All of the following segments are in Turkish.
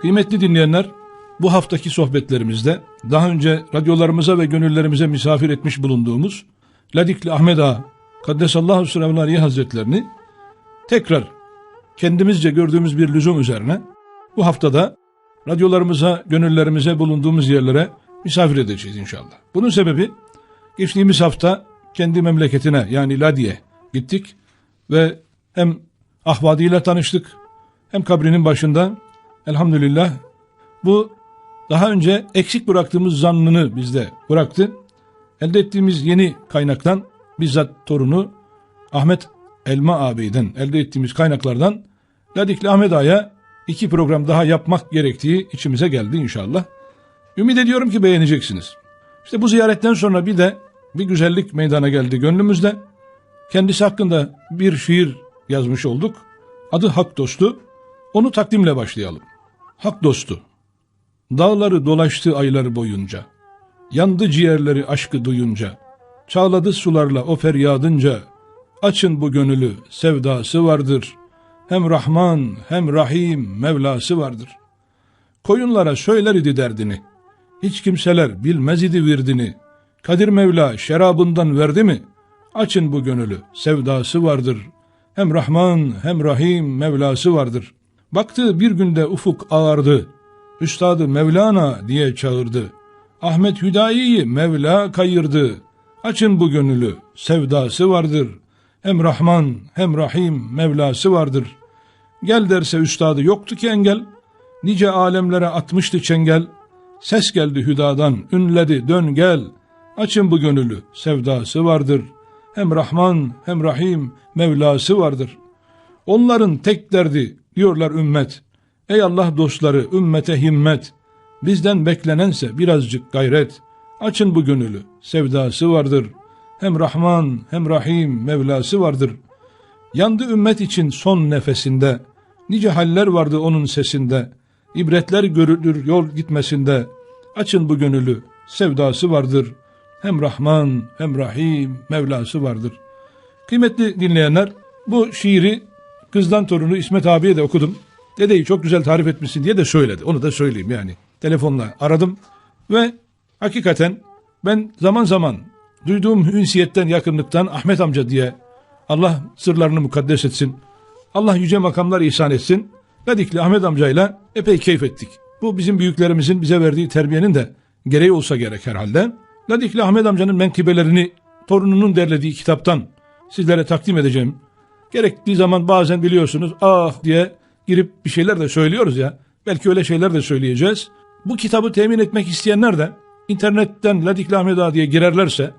Kıymetli dinleyenler, bu haftaki sohbetlerimizde daha önce radyolarımıza ve gönüllerimize misafir etmiş bulunduğumuz Ladikli Ahmet Ağa, Kaddesallahu Sürevlariye Hazretlerini tekrar kendimizce gördüğümüz bir lüzum üzerine bu haftada radyolarımıza, gönüllerimize bulunduğumuz yerlere misafir edeceğiz inşallah. Bunun sebebi geçtiğimiz hafta kendi memleketine yani Ladi'ye gittik ve hem ahvadiyle tanıştık hem kabrinin başında elhamdülillah bu daha önce eksik bıraktığımız zannını bizde bıraktı. Elde ettiğimiz yeni kaynaktan bizzat torunu Ahmet Elma ağabeyden elde ettiğimiz kaynaklardan Ladikli Ahmet Ağa'ya iki program daha yapmak gerektiği içimize geldi inşallah. Ümit ediyorum ki beğeneceksiniz. İşte bu ziyaretten sonra bir de bir güzellik meydana geldi gönlümüzde. Kendisi hakkında bir şiir yazmış olduk. Adı Hak Dostu. Onu takdimle başlayalım. Hak Dostu. Dağları dolaştı aylar boyunca. Yandı ciğerleri aşkı duyunca. Çağladı sularla o feryadınca. Açın bu gönülü sevdası vardır. Hem Rahman hem Rahim Mevlası vardır. Koyunlara söyler idi derdini. Hiç kimseler bilmez idi virdini. Kadir Mevla şerabından verdi mi? Açın bu gönülü sevdası vardır. Hem Rahman hem Rahim Mevlası vardır. Baktı bir günde ufuk ağardı. Üstadı Mevlana diye çağırdı. Ahmet Hüdayi'yi Mevla kayırdı. Açın bu gönülü sevdası vardır. Hem Rahman hem Rahim Mevlası vardır. Gel derse üstadı yoktu ki engel. Nice alemlere atmıştı çengel. Ses geldi hüdadan, ünledi dön gel. Açın bu gönülü, sevdası vardır. Hem Rahman hem Rahim Mevlası vardır. Onların tek derdi diyorlar ümmet. Ey Allah dostları ümmete himmet. Bizden beklenense birazcık gayret. Açın bu gönülü, sevdası vardır. Hem Rahman hem Rahim Mevlası vardır. Yandı ümmet için son nefesinde. Nice haller vardı onun sesinde. İbretler görülür yol gitmesinde. Açın bu gönülü, sevdası vardır. Hem Rahman hem Rahim Mevlası vardır. Kıymetli dinleyenler, bu şiiri kızdan torunu İsmet abiye de okudum. Dedeyi çok güzel tarif etmişsin diye de söyledi. Onu da söyleyeyim yani. Telefonla aradım ve hakikaten ben zaman zaman duyduğum ünsiyetten, yakınlıktan Ahmet amca diye Allah sırlarını mukaddes etsin. Allah yüce makamlar ihsan etsin. Vedikli Ahmet amcayla epey keyif ettik. Bu bizim büyüklerimizin bize verdiği terbiyenin de gereği olsa gerek herhalde. Ladikli Ahmet amcanın menkibelerini torununun derlediği kitaptan sizlere takdim edeceğim. Gerektiği zaman bazen biliyorsunuz ah diye girip bir şeyler de söylüyoruz ya. Belki öyle şeyler de söyleyeceğiz. Bu kitabı temin etmek isteyenler de internetten Ladikli Ahmet Ağa diye girerlerse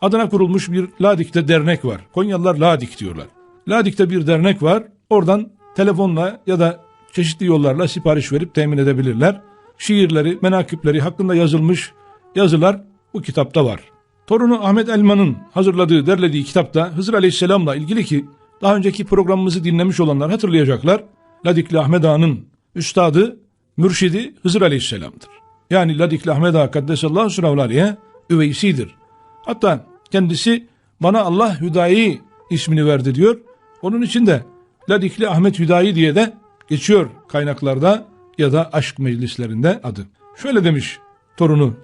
adına kurulmuş bir Ladik'te dernek var. Konyalılar Ladik diyorlar. Ladik'te bir dernek var. Oradan telefonla ya da çeşitli yollarla sipariş verip temin edebilirler. Şiirleri, menakipleri hakkında yazılmış yazılar bu kitapta var. Torunu Ahmet Elman'ın hazırladığı, derlediği kitapta Hızır Aleyhisselam'la ilgili ki daha önceki programımızı dinlemiş olanlar hatırlayacaklar. Ladikli Ahmet Ağa'nın üstadı, mürşidi Hızır Aleyhisselam'dır. Yani Ladikli Ahmet Ağa Kaddesallahu Sürevlariye üveysidir. Hatta kendisi bana Allah Hüdayi ismini verdi diyor. Onun için de Ladikli Ahmet Hüdayi diye de geçiyor kaynaklarda ya da aşk meclislerinde adı. Şöyle demiş torunu,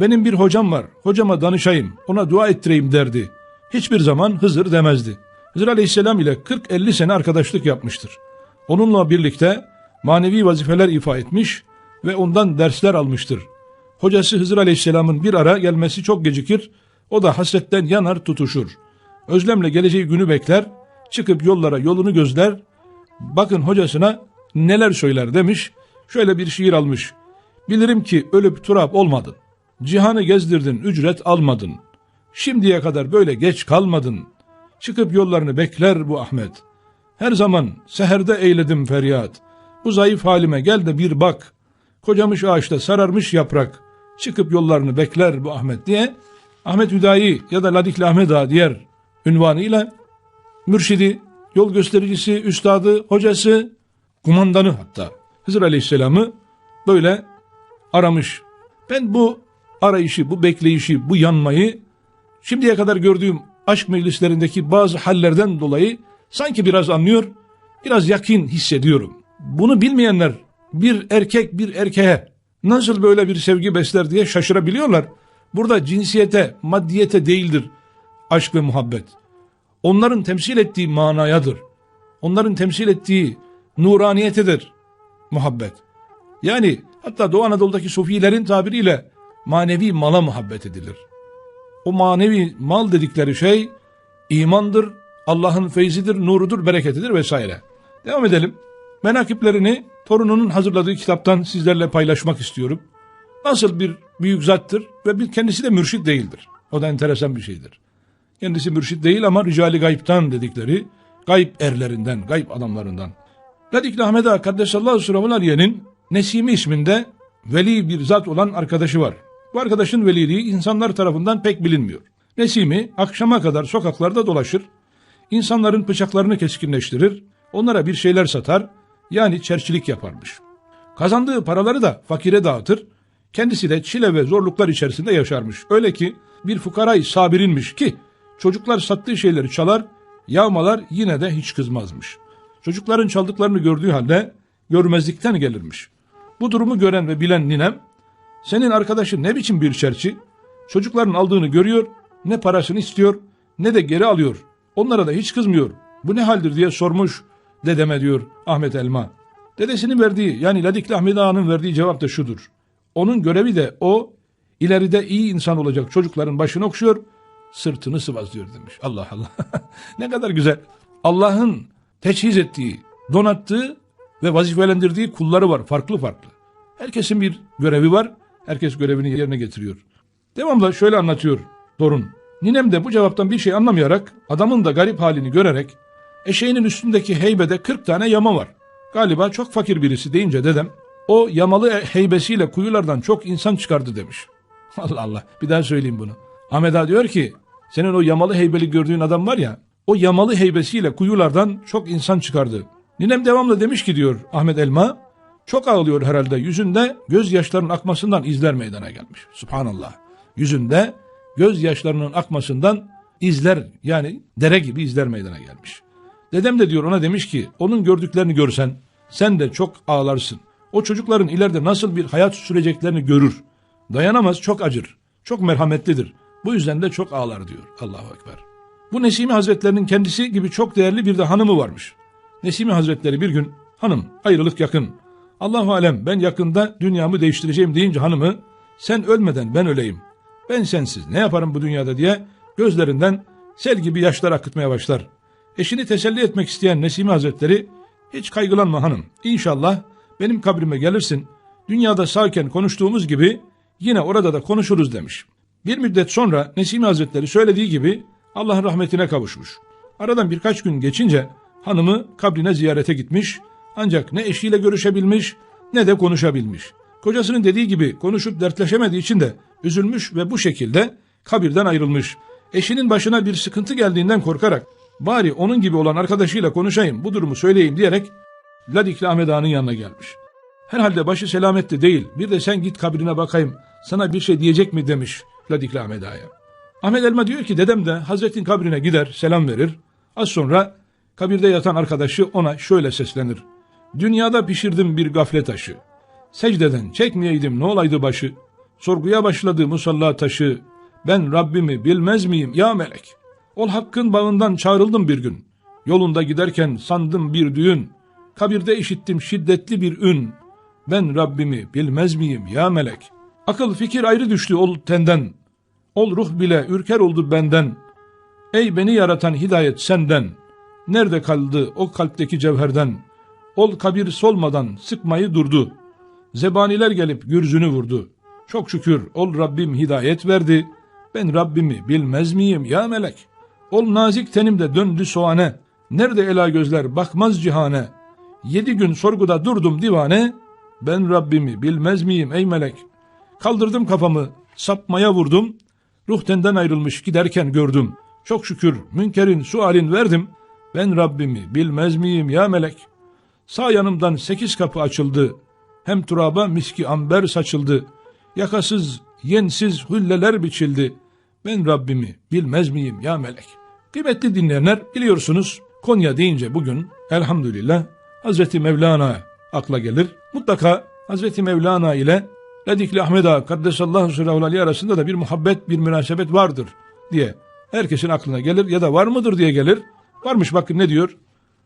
benim bir hocam var, hocama danışayım, ona dua ettireyim derdi. Hiçbir zaman Hızır demezdi. Hızır Aleyhisselam ile 40-50 sene arkadaşlık yapmıştır. Onunla birlikte manevi vazifeler ifa etmiş ve ondan dersler almıştır. Hocası Hızır Aleyhisselam'ın bir ara gelmesi çok gecikir, o da hasretten yanar tutuşur. Özlemle geleceği günü bekler, çıkıp yollara yolunu gözler, bakın hocasına neler söyler demiş, şöyle bir şiir almış. Bilirim ki ölüp turap olmadın, cihanı gezdirdin ücret almadın, şimdiye kadar böyle geç kalmadın, çıkıp yollarını bekler bu Ahmet. Her zaman seherde eyledim feryat, bu zayıf halime gel de bir bak, kocamış ağaçta sararmış yaprak, çıkıp yollarını bekler bu Ahmet diye, Ahmet Hüdayi ya da Ladikli Ahmet Ağa diğer ünvanıyla mürşidi, yol göstericisi, üstadı, hocası, kumandanı hatta Hızır Aleyhisselam'ı böyle aramış. Ben bu arayışı, bu bekleyişi, bu yanmayı şimdiye kadar gördüğüm aşk meclislerindeki bazı hallerden dolayı sanki biraz anlıyor, biraz yakin hissediyorum. Bunu bilmeyenler bir erkek bir erkeğe nasıl böyle bir sevgi besler diye şaşırabiliyorlar. Burada cinsiyete, maddiyete değildir aşk ve muhabbet. Onların temsil ettiği manayadır. Onların temsil ettiği nuraniyetedir muhabbet. Yani hatta Doğu Anadolu'daki sufilerin tabiriyle manevi mala muhabbet edilir. O manevi mal dedikleri şey imandır, Allah'ın feyzidir, nurudur, bereketidir vesaire. Devam edelim. Menakiplerini torununun hazırladığı kitaptan sizlerle paylaşmak istiyorum. Nasıl bir büyük zattır ve bir kendisi de mürşit değildir. O da enteresan bir şeydir. Kendisi mürşit değil ama ricali gayiptan dedikleri gayb erlerinden, gayb adamlarından. Ladikli Ahmet Ağa Kaddesallahu Sürahul Aliye'nin Nesimi isminde veli bir zat olan arkadaşı var. Bu arkadaşın veliliği insanlar tarafından pek bilinmiyor. Nesimi akşama kadar sokaklarda dolaşır, insanların bıçaklarını keskinleştirir, onlara bir şeyler satar, yani çerçilik yaparmış. Kazandığı paraları da fakire dağıtır, kendisi de çile ve zorluklar içerisinde yaşarmış. Öyle ki bir fukarayı sabirinmiş ki çocuklar sattığı şeyleri çalar, yağmalar yine de hiç kızmazmış. Çocukların çaldıklarını gördüğü halde görmezlikten gelirmiş. Bu durumu gören ve bilen ninem, senin arkadaşın ne biçim bir çerçi, çocukların aldığını görüyor, ne parasını istiyor, ne de geri alıyor. Onlara da hiç kızmıyor. Bu ne haldir diye sormuş dedeme diyor Ahmet Elma. Dedesinin verdiği yani Ladikli Ahmet Ağa'nın verdiği cevap da şudur. Onun görevi de o ileride iyi insan olacak çocukların başını okşuyor, sırtını sıvazlıyor demiş. Allah Allah. ne kadar güzel. Allah'ın teçhiz ettiği, donattığı ve vazifelendirdiği kulları var farklı farklı. Herkesin bir görevi var. Herkes görevini yerine getiriyor. Devamlı şöyle anlatıyor torun. Ninem de bu cevaptan bir şey anlamayarak adamın da garip halini görerek eşeğinin üstündeki heybede 40 tane yama var. Galiba çok fakir birisi deyince dedem o yamalı heybesiyle kuyulardan çok insan çıkardı demiş. Allah Allah bir daha söyleyeyim bunu. Ahmet Ağa diyor ki senin o yamalı heybeli gördüğün adam var ya o yamalı heybesiyle kuyulardan çok insan çıkardı. Ninem devamlı demiş ki diyor Ahmet Elma çok ağlıyor herhalde yüzünde gözyaşlarının akmasından izler meydana gelmiş. Subhanallah. Yüzünde gözyaşlarının akmasından izler yani dere gibi izler meydana gelmiş. Dedem de diyor ona demiş ki onun gördüklerini görsen sen de çok ağlarsın. O çocukların ileride nasıl bir hayat süreceklerini görür. Dayanamaz çok acır. Çok merhametlidir. Bu yüzden de çok ağlar diyor. Allahu Ekber. Bu Nesimi Hazretlerinin kendisi gibi çok değerli bir de hanımı varmış. Nesimi Hazretleri bir gün hanım ayrılık yakın. Allahu alem ben yakında dünyamı değiştireceğim deyince hanımı sen ölmeden ben öleyim. Ben sensiz ne yaparım bu dünyada diye gözlerinden sel gibi yaşlar akıtmaya başlar. Eşini teselli etmek isteyen Nesimi Hazretleri hiç kaygılanma hanım. İnşallah benim kabrime gelirsin. Dünyada sağken konuştuğumuz gibi yine orada da konuşuruz demiş. Bir müddet sonra Nesimi Hazretleri söylediği gibi Allah'ın rahmetine kavuşmuş. Aradan birkaç gün geçince hanımı kabrine ziyarete gitmiş ancak ne eşiyle görüşebilmiş ne de konuşabilmiş. Kocasının dediği gibi konuşup dertleşemediği için de üzülmüş ve bu şekilde kabirden ayrılmış. Eşinin başına bir sıkıntı geldiğinden korkarak bari onun gibi olan arkadaşıyla konuşayım bu durumu söyleyeyim diyerek Ladikli Ahmet Ağa'nın yanına gelmiş. Herhalde başı selamette değil bir de sen git kabrine bakayım sana bir şey diyecek mi demiş Ladikli Ahmet Ağa'ya. Ahmet Elma diyor ki dedem de Hazretin kabrine gider selam verir. Az sonra kabirde yatan arkadaşı ona şöyle seslenir. Dünyada pişirdim bir gaflet taşı. Secdeden çekmeyeydim ne olaydı başı. Sorguya başladı musalla taşı. Ben Rabbimi bilmez miyim ya melek? Ol hakkın bağından çağrıldım bir gün. Yolunda giderken sandım bir düğün. Kabirde işittim şiddetli bir ün. Ben Rabbimi bilmez miyim ya melek? Akıl fikir ayrı düştü ol tenden. Ol ruh bile ürker oldu benden. Ey beni yaratan hidayet senden. Nerede kaldı o kalpteki cevherden? Ol kabir solmadan sıkmayı durdu. Zebaniler gelip gürzünü vurdu. Çok şükür ol Rabbim hidayet verdi. Ben Rabbimi bilmez miyim ya melek? Ol nazik tenimde döndü soğane. Nerede ela gözler bakmaz cihane. Yedi gün sorguda durdum divane. Ben Rabbimi bilmez miyim ey melek? Kaldırdım kafamı sapmaya vurdum. Ruhtenden ayrılmış giderken gördüm. Çok şükür münkerin sualin verdim. Ben Rabbimi bilmez miyim ya melek? Sağ yanımdan sekiz kapı açıldı. Hem turaba miski amber saçıldı. Yakasız, yensiz hülleler biçildi. Ben Rabbimi bilmez miyim ya melek? Kıymetli dinleyenler biliyorsunuz Konya deyince bugün elhamdülillah Hazreti Mevlana akla gelir. mutlaka Hazreti Mevlana ile Ledikli Ahmet Ağa Kaddesallahu Ali arasında da bir muhabbet, bir münasebet vardır diye herkesin aklına gelir ya da var mıdır diye gelir. Varmış bakın ne diyor?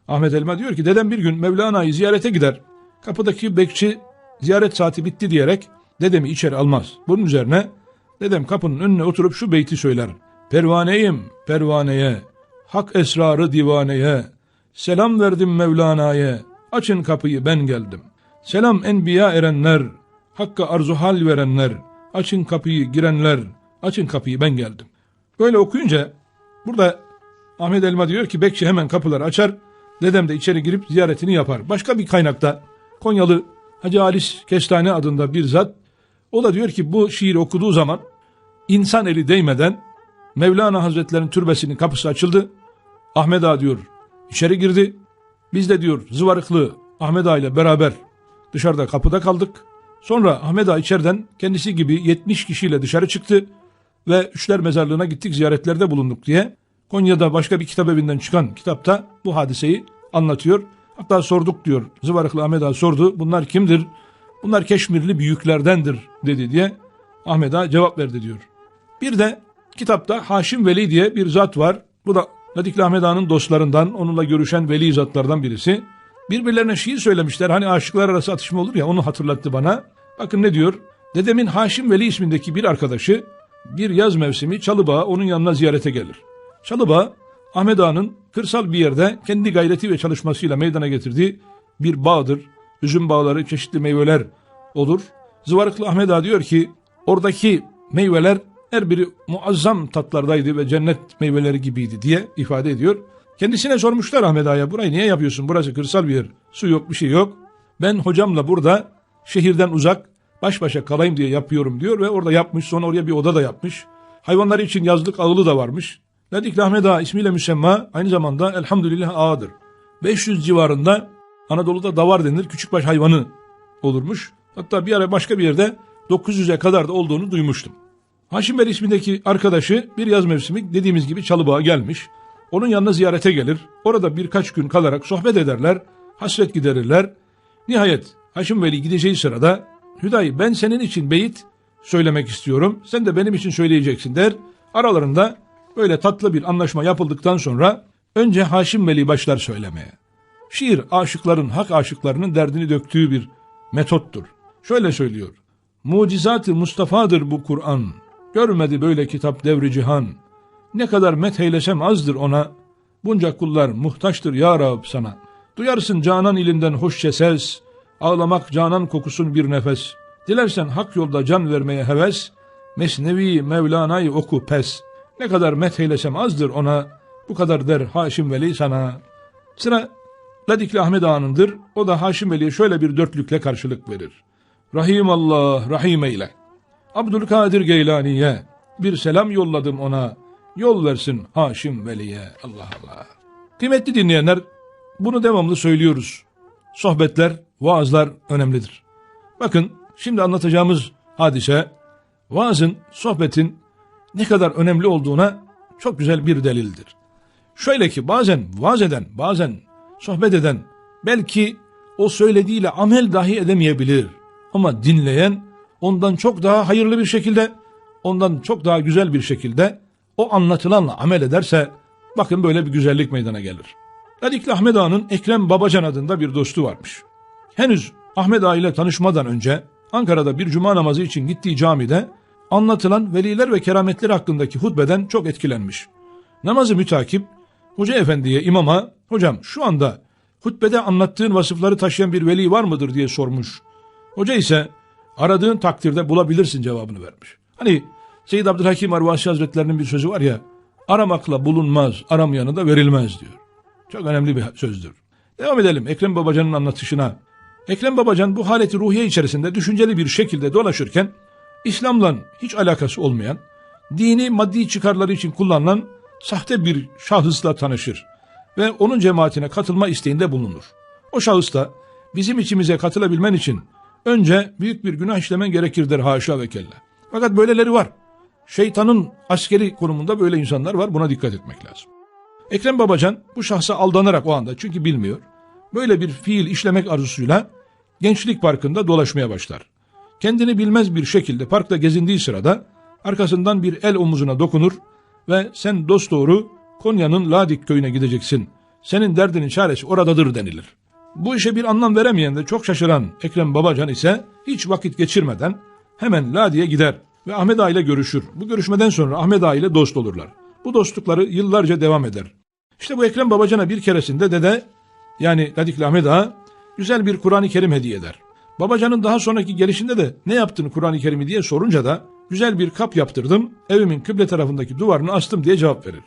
Ahmet Elma diyor ki dedem bir gün Mevlana'yı ziyarete gider. Kapıdaki bekçi ziyaret saati bitti diyerek dedemi içeri almaz. Bunun üzerine dedem kapının önüne oturup şu beyti söyler. Pervaneyim pervaneye, hak esrarı divaneye, selam verdim Mevlana'ya, açın kapıyı ben geldim. Selam enbiya erenler, hakka arzu hal verenler, açın kapıyı girenler, açın kapıyı ben geldim. Böyle okuyunca burada Ahmet Elma diyor ki bekçi hemen kapıları açar, dedem de içeri girip ziyaretini yapar. Başka bir kaynakta Konyalı Hacı Halis Kestane adında bir zat, o da diyor ki bu şiir okuduğu zaman insan eli değmeden Mevlana Hazretleri'nin türbesinin kapısı açıldı. Ahmet Ağa diyor içeri girdi. Biz de diyor zıvarıklı Ahmet Ağa ile beraber dışarıda kapıda kaldık. Sonra Ahmet Ağa içeriden kendisi gibi 70 kişiyle dışarı çıktı ve Üçler Mezarlığı'na gittik ziyaretlerde bulunduk diye Konya'da başka bir kitap evinden çıkan kitapta bu hadiseyi anlatıyor. Hatta sorduk diyor. Zıvarıklı Ahmet Ağa sordu. Bunlar kimdir? Bunlar Keşmirli büyüklerdendir dedi diye Ahmet Ağa cevap verdi diyor. Bir de kitapta Haşim Veli diye bir zat var. Bu da Ladikli Ahmet Ağa'nın dostlarından, onunla görüşen veli zatlardan birisi. Birbirlerine şiir söylemişler. Hani aşıklar arası atışma olur ya onu hatırlattı bana. Bakın ne diyor? Dedemin Haşim Veli ismindeki bir arkadaşı bir yaz mevsimi Çalıbağ'a onun yanına ziyarete gelir. Çalıbağ, Ahmet Ağa'nın kırsal bir yerde kendi gayreti ve çalışmasıyla meydana getirdiği bir bağdır. Üzüm bağları, çeşitli meyveler olur. Zıvarıklı Ahmet Ağa diyor ki oradaki meyveler her biri muazzam tatlardaydı ve cennet meyveleri gibiydi diye ifade ediyor. Kendisine sormuşlar Ahmet Ağa'ya burayı niye yapıyorsun burası kırsal bir yer su yok bir şey yok. Ben hocamla burada şehirden uzak baş başa kalayım diye yapıyorum diyor ve orada yapmış sonra oraya bir oda da yapmış. Hayvanları için yazlık ağılı da varmış. Ledikli Ahmet Ağa ismiyle müsemma aynı zamanda elhamdülillah ağadır. 500 civarında Anadolu'da davar denir küçükbaş hayvanı olurmuş. Hatta bir ara başka bir yerde 900'e kadar da olduğunu duymuştum. Haşim Bey ismindeki arkadaşı bir yaz mevsimi dediğimiz gibi Çalıbağ'a gelmiş. Onun yanına ziyarete gelir. Orada birkaç gün kalarak sohbet ederler. Hasret giderirler. Nihayet Haşim Veli gideceği sırada Hüdayi ben senin için beyit söylemek istiyorum. Sen de benim için söyleyeceksin der. Aralarında böyle tatlı bir anlaşma yapıldıktan sonra önce Haşim Veli başlar söylemeye. Şiir aşıkların, hak aşıklarının derdini döktüğü bir metottur. Şöyle söylüyor. Mucizat-ı Mustafa'dır bu Kur'an. Görmedi böyle kitap devri cihan. Ne kadar metheylesem azdır ona. Bunca kullar muhtaçtır ya Rab sana. Duyarsın canan ilinden hoşça ses. Ağlamak canan kokusun bir nefes. Dilersen hak yolda can vermeye heves. Mesnevi Mevlana'yı oku pes. Ne kadar metheylesem azdır ona. Bu kadar der Haşim Veli sana. Sıra Ladikli Ahmet Ağa'nındır. O da Haşim Veli'ye şöyle bir dörtlükle karşılık verir. Rahim Allah, Rahim eyle. Abdülkadir Geylani'ye bir selam yolladım ona. Yol versin Haşim Veli'ye. Allah Allah. Kıymetli dinleyenler, bunu devamlı söylüyoruz. Sohbetler, vaazlar önemlidir. Bakın, şimdi anlatacağımız hadise, vaazın, sohbetin ne kadar önemli olduğuna çok güzel bir delildir. Şöyle ki bazen vaaz eden, bazen sohbet eden, belki o söylediğiyle amel dahi edemeyebilir. Ama dinleyen ondan çok daha hayırlı bir şekilde, ondan çok daha güzel bir şekilde o anlatılanla amel ederse bakın böyle bir güzellik meydana gelir. Ladikli Ahmet Ağa'nın Ekrem Babacan adında bir dostu varmış. Henüz Ahmet Ağa ile tanışmadan önce Ankara'da bir cuma namazı için gittiği camide anlatılan veliler ve kerametler hakkındaki hutbeden çok etkilenmiş. Namazı mütakip Hoca efendiye imama hocam şu anda hutbede anlattığın vasıfları taşıyan bir veli var mıdır diye sormuş. Hoca ise aradığın takdirde bulabilirsin cevabını vermiş. Hani Seyyid Abdülhakim Arvasi Hazretlerinin bir sözü var ya aramakla bulunmaz aramayanı da verilmez diyor. Çok önemli bir sözdür. Devam edelim Ekrem Babacan'ın anlatışına. Ekrem Babacan bu haleti ruhiye içerisinde düşünceli bir şekilde dolaşırken İslam'la hiç alakası olmayan, dini maddi çıkarları için kullanılan sahte bir şahısla tanışır ve onun cemaatine katılma isteğinde bulunur. O şahıs da bizim içimize katılabilmen için önce büyük bir günah işlemen gerekir der haşa ve kella. Fakat böyleleri var. Şeytanın askeri konumunda böyle insanlar var buna dikkat etmek lazım. Ekrem Babacan bu şahsa aldanarak o anda çünkü bilmiyor. Böyle bir fiil işlemek arzusuyla Gençlik Parkı'nda dolaşmaya başlar. Kendini bilmez bir şekilde parkta gezindiği sırada arkasından bir el omuzuna dokunur ve sen dost doğru Konya'nın Ladik köyüne gideceksin. Senin derdinin çaresi oradadır denilir. Bu işe bir anlam veremeyen de çok şaşıran Ekrem Babacan ise hiç vakit geçirmeden hemen Ladi'ye gider ve Ahmet Ağa ile görüşür. Bu görüşmeden sonra Ahmet Ağa ile dost olurlar. Bu dostlukları yıllarca devam eder. İşte bu Ekrem Babacan'a bir keresinde dede yani Ladikli Ahmet Ağa güzel bir Kur'an-ı Kerim hediye eder. Babacanın daha sonraki gelişinde de ne yaptın Kur'an-ı Kerim'i diye sorunca da güzel bir kap yaptırdım, evimin kıble tarafındaki duvarını astım diye cevap verir.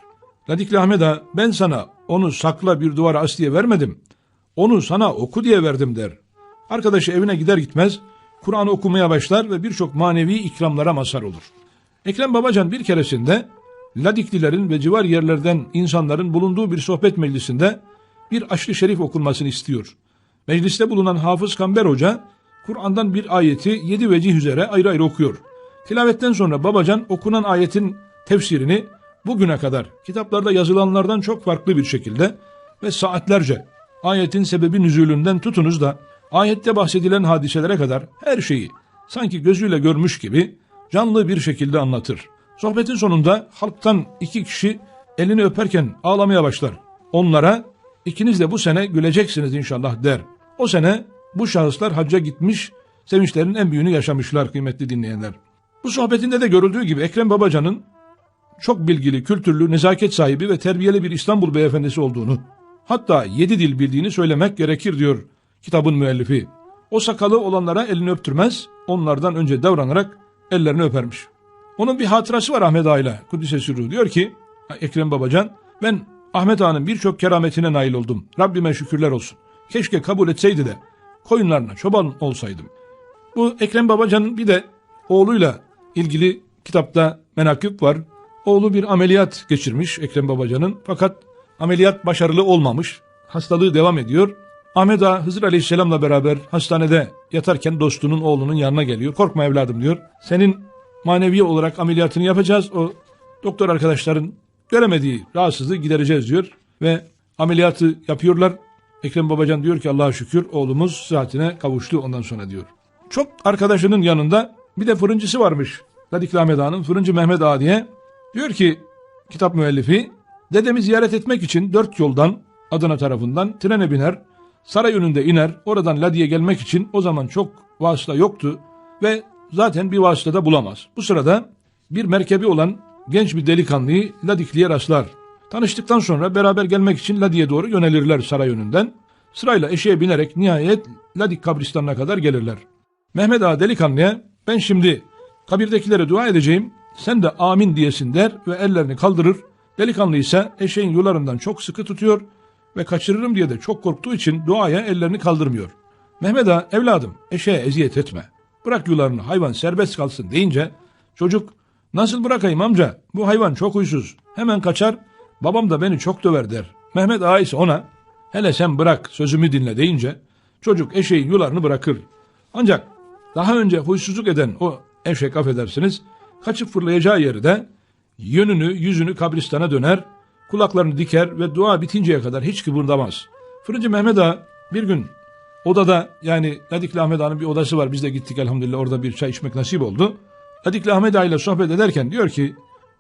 Ladikli Ahmet Ağa ben sana onu sakla bir duvara as diye vermedim. Onu sana oku diye verdim der. Arkadaşı evine gider gitmez Kur'an okumaya başlar ve birçok manevi ikramlara mazhar olur. Ekrem Babacan bir keresinde Ladiklilerin ve civar yerlerden insanların bulunduğu bir sohbet meclisinde bir aşırı şerif okunmasını istiyor. Mecliste bulunan Hafız Kamber Hoca Kur'an'dan bir ayeti yedi vecih üzere ayrı ayrı okuyor. Tilavetten sonra Babacan okunan ayetin tefsirini bugüne kadar kitaplarda yazılanlardan çok farklı bir şekilde ve saatlerce ayetin sebebi nüzulünden tutunuz da ayette bahsedilen hadiselere kadar her şeyi sanki gözüyle görmüş gibi canlı bir şekilde anlatır. Sohbetin sonunda halktan iki kişi elini öperken ağlamaya başlar. Onlara ikiniz de bu sene güleceksiniz inşallah der. O sene bu şahıslar hacca gitmiş, sevinçlerin en büyüğünü yaşamışlar kıymetli dinleyenler. Bu sohbetinde de görüldüğü gibi Ekrem Babacan'ın çok bilgili, kültürlü, nezaket sahibi ve terbiyeli bir İstanbul beyefendisi olduğunu, hatta yedi dil bildiğini söylemek gerekir diyor kitabın müellifi. O sakalı olanlara elini öptürmez, onlardan önce davranarak ellerini öpermiş. Onun bir hatırası var Ahmet Ağa ile Kudüs'e sürü. Diyor ki Ekrem Babacan ben Ahmet Ağa'nın birçok kerametine nail oldum. Rabbime şükürler olsun. Keşke kabul etseydi de koyunlarına çoban olsaydım. Bu Ekrem Babacan'ın bir de oğluyla ilgili kitapta menakip var. Oğlu bir ameliyat geçirmiş Ekrem Babacan'ın fakat ameliyat başarılı olmamış. Hastalığı devam ediyor. Ahmet Ağa Hızır Aleyhisselam'la beraber hastanede yatarken dostunun oğlunun yanına geliyor. Korkma evladım diyor. Senin manevi olarak ameliyatını yapacağız. O doktor arkadaşların göremediği rahatsızlığı gidereceğiz diyor. Ve ameliyatı yapıyorlar. Ekrem Babacan diyor ki Allah'a şükür oğlumuz saatine kavuştu ondan sonra diyor. Çok arkadaşının yanında bir de fırıncısı varmış. Ladikli Ahmet Ağa'nın fırıncı Mehmet Ağa diye. Diyor ki kitap müellifi dedemi ziyaret etmek için dört yoldan Adana tarafından trene biner. Saray önünde iner. Oradan Ladi'ye gelmek için o zaman çok vasıta yoktu. Ve zaten bir vasıta da bulamaz. Bu sırada bir merkebi olan genç bir delikanlıyı Ladikli'ye rastlar. Tanıştıktan sonra beraber gelmek için Ladi'ye doğru yönelirler saray önünden. Sırayla eşeğe binerek nihayet Ladik kabristanına kadar gelirler. Mehmet Ağa delikanlıya ben şimdi kabirdekilere dua edeceğim sen de amin diyesin der ve ellerini kaldırır. Delikanlı ise eşeğin yularından çok sıkı tutuyor ve kaçırırım diye de çok korktuğu için duaya ellerini kaldırmıyor. Mehmet Ağa evladım eşeğe eziyet etme. Bırak yularını hayvan serbest kalsın deyince çocuk nasıl bırakayım amca bu hayvan çok huysuz hemen kaçar babam da beni çok döver der. Mehmet Ağa ise ona hele sen bırak sözümü dinle deyince çocuk eşeğin yularını bırakır. Ancak daha önce huysuzluk eden o eşek affedersiniz kaçıp fırlayacağı yerde yönünü yüzünü kabristana döner kulaklarını diker ve dua bitinceye kadar hiç kıpırdamaz. Fırıncı Mehmet Ağa bir gün odada yani Ladikli Ahmet Ağa'nın bir odası var biz de gittik elhamdülillah orada bir çay içmek nasip oldu. Ladikli Ahmet Ağa ile sohbet ederken diyor ki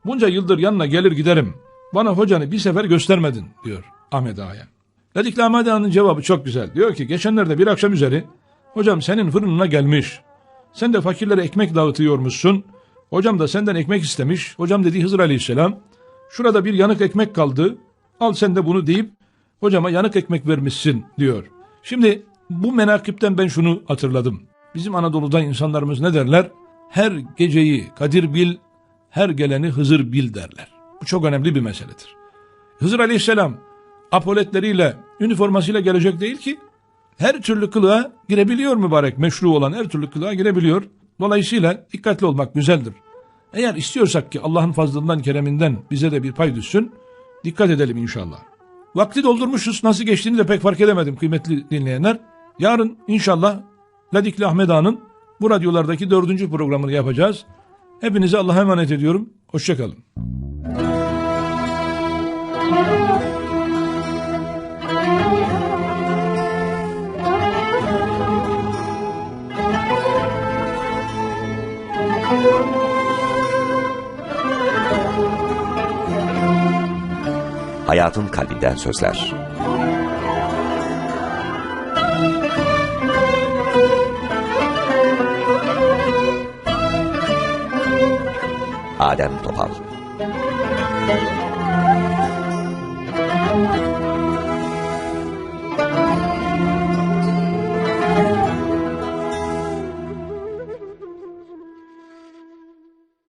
bunca yıldır yanına gelir giderim bana hocanı bir sefer göstermedin diyor Ahmet Ağa'ya. Ladikli Ahmet Ağa'nın cevabı çok güzel diyor ki geçenlerde bir akşam üzeri hocam senin fırınına gelmiş sen de fakirlere ekmek dağıtıyormuşsun hocam da senden ekmek istemiş hocam dedi Hızır Aleyhisselam şurada bir yanık ekmek kaldı al sen de bunu deyip hocama yanık ekmek vermişsin diyor. Şimdi bu menakipten ben şunu hatırladım. Bizim Anadolu'da insanlarımız ne derler? Her geceyi Kadir bil, her geleni Hızır bil derler. Bu çok önemli bir meseledir. Hızır Aleyhisselam apoletleriyle, üniformasıyla gelecek değil ki. Her türlü kılığa girebiliyor mübarek. Meşru olan her türlü kılığa girebiliyor. Dolayısıyla dikkatli olmak güzeldir. Eğer istiyorsak ki Allah'ın fazlından, kereminden bize de bir pay düşsün, dikkat edelim inşallah. Vakti doldurmuşuz. Nasıl geçtiğini de pek fark edemedim kıymetli dinleyenler. Yarın inşallah Ladikli Ahmet Ağa'nın bu radyolardaki dördüncü programını yapacağız. Hepinize Allah'a emanet ediyorum. Hoşçakalın. Hayatın Kalbinden Sözler. Adem Toz